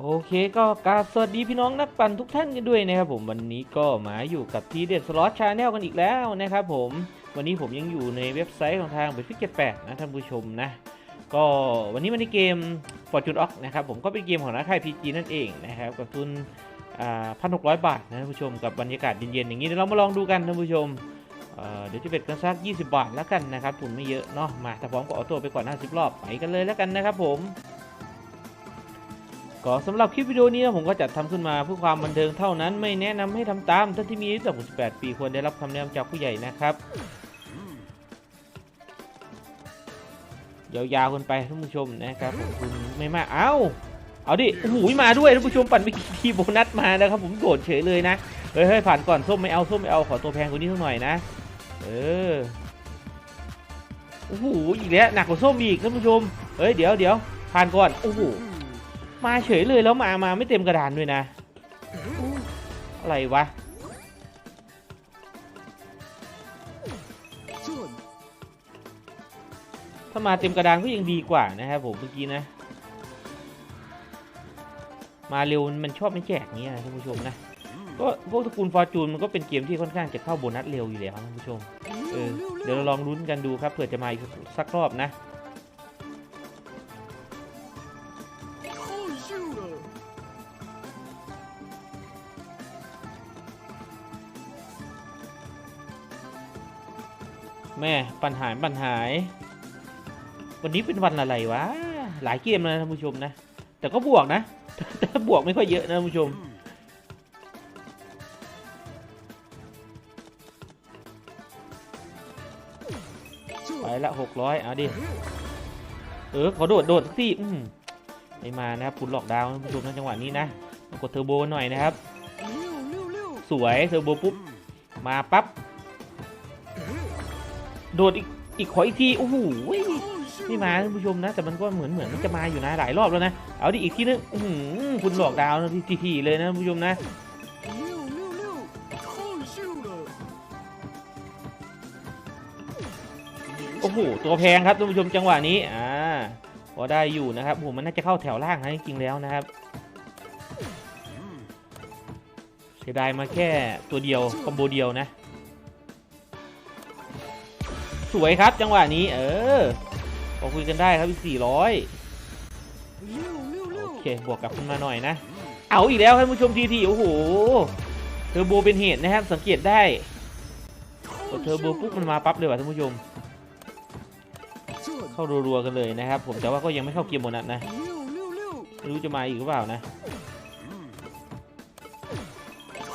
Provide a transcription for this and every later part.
โอเคก็กราบสวัสดีพี่น้องนักปั่นทุกท่านกันด้วยนะครับผมวันนี้ก็มาอยู่กับทีเด็ดสล็อตชาแนลกันอีกแล้วนะครับผมวันนี้ผมยังอยู่ในเว็บไซต์ของทางเบฟิกเจ็ดแปดนะท่านผู้ชมนะ ก็วันนี้มันในเกม Fortune Ox นะครับผมก็เป็นเกมของนักค่ายพีจีนั่นเองนะครับกับทุนพันหกร้อยบาทนะท่านผู้ชมกับบรรยากาศเย็นๆอย่างนี้เดี๋ยวเรามาลองดูกันท่านผู้ชมเเดี๋ยวจะเบ็ดกันสัก 20 บาทแล้วกันนะครับทุนไม่เยอะเนาะมาถ้าพร้อมก็เอาตัวไปก่อน50รอบไปกันเลยแล้วกันนะครับผม ก็สำหรับคลิปวิดีโอนี้นะผมก็จัดทำขึ้นมาเพื่อความบันเทิงเท่านั้นไม่แนะนำให้ทำตามท่านที่มีอายุต่ำกว่า18 ปีควรได้รับคำแนะนำจากผู้ใหญ่นะครับยาวๆกันไปท่านผู้ชมนะครับคุณไม่มากเอ้าเอาดิโอ้โหมาด้วยท่านผู้ชมปั่นไปคีโบนัสมานะครับ ผมโดดเฉยเลยนะเฮ้ยเฮ้ยผ่านก่อนส้มไม่เอาส้มไม่เอาขอตัวแพงกว่านี้สักหน่อยนะ เออโอ้โหอีกแล้วหนักกว่าส้มอีกท่านผู้ชมเฮ้ยเดี๋ยวเดี๋ยวผ่านก่อนโอ้โห มาเฉยเลยแล้วมามาไม่เต็มกระดานด้วยนะ อะไรวะถ้ามาเต็มกระดานก็ยังดีกว่านะครับผมเมื่อกี้นะ มาเร็วมันชอบไม่แจกเงี้ยนะท่านผู้ชมนะก็พวกตระกูลฟอร์จูนมันก็เป็นเกมที่ค่อนข้างจะเข้าโบนัสเร็วอยู่แล้วท่านผู้ชมเออเดี๋ยวเราลองลุ้นกันดูครับเผื่อจะมาอีกสักรอบนะ แม่ปัญหาปัญหาวันนี้เป็นวันอะไรวะ หลายเกมนะท่านผู้ชมนะ แต่ก็บวกนะ แต่บวกไม่ค่อยเยอะนะท่านผู้ชม ไปละหกร้อยเอาดิ เออขอโดด โดดสักทีอืม ไม่มานะครับคุณหลอกดาวน์ท่านผู้ชมนะจังหวะนี้นะมากดเทอร์โบหน่อยนะครับ สวยเทอร์โบปุ๊บ มาปั๊บ โดดอีกอีกขออีกทีโอ้โหไม่มาท่านผู้ชมนะ แต่มันก็เหมือนเหมือนมันจะมาอยู่นะหลายรอบแล้วนะ เอาดิอีกทีนึงอื้อหือคุณหลอกดาวน์นะทีทีๆเลยนะท่านผู้ชมนะโอ้โหตัวแพงครับท่านผู้ชมจังหวะนี้อ่า พอได้อยู่นะครับโอ้โหมันน่าจะเข้าแถวล่างนะจริงๆแล้วนะครับเสียดายมาแค่ตัวเดียวคอมโบเดียวนะ สวยครับจังหวะนี้ เออพอคุยกันได้ครับอีก400โอเคบวกกลับขึ้นมาหน่อยนะ เอาอีกแล้วท่านผู้ชมทีทีโอ้โหเทอร์โบเป็นเหตุนะครับสังเกตได้กดเทอร์โบปุ๊บมันมาปั๊บเลยว่ะท่านผู้ชม เข้ารัวๆกันเลยนะครับ ผมแต่ว่าก็ยังไม่เข้าเกมโบนัสนะไม่รู้จะมาอีกหรือเปล่านะ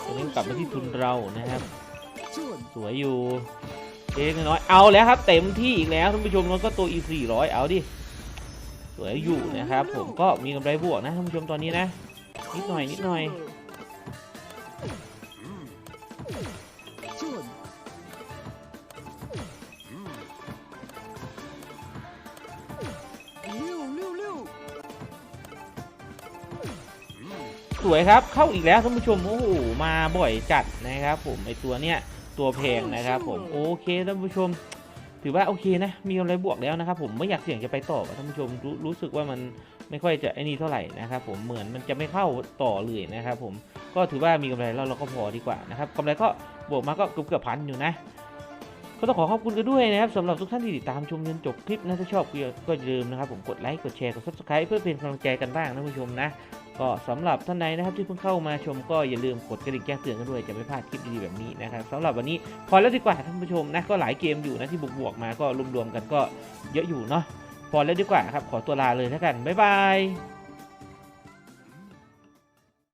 ตอนนี้กลับมาที่ทุนเรานะครับ สวยอยู่เล็กน้อยเอาแล้วครับเต็มที่อีกแล้วท่านผู้ชมแล้วก็ตัวอีสี่ร้อยเอาดิสวยอยู่นะครับ ผมก็มีกำไรบวกนะท่านผู้ชมตอนนี้นะ นิดหน่อยนิดหน่อย สวยครับ เข้าอีกแล้วท่านผู้ชมโอ้โหมาบ่อยจัดนะครับ ผมไอตัวเนี้ยตัวแพงนะครับผมโอเคท่านผู้ชม ถือว่าโอเคนะ มีกำไรบวกแล้วนะครับ ผมไม่อยากเสี่ยงจะไปต่อว่ะท่านผู้ชมรู้รู้สึกว่ามันไม่ค่อยจะไอ้นี่เท่าไหร่นะครับผมเหมือนมันจะไม่เข้าต่อเลยนะครับ ผมก็ถือว่ามีกำไรแล้วเราก็พอดีกว่านะครับกำไรก็บวกมาก็เกือบเกือบพันอยู่นะก็ต้องขอขอบคุณกันด้วยนะครับสำหรับทุกท่านที่ติดตามชมจนจบคลิปนะถ้าชอบก็อย่าลืมนะครับผมกดไลค์กดแชร์กด subscribe เพื่อเป็นกำลังใจกันบ้างนะท่านผู้ชมนะ ก็สำหรับท่านใดนะครับที่เพิ่งเข้ามาชมก็อย่าลืมกดกระดิ่งแจ้งเตือนกันด้วยจะไม่พลาดคลิปดีๆแบบนี้นะครับสำหรับวันนี้พอแล้วดีกว่าท่านผู้ชมนะก็หลายเกมอยู่นะที่บวกๆมาก็รวมๆกันก็เยอะอยู่เนาะพอแล้วดีกว่าครับขอตัวลาเลยแล้วกันบ๊ายบาย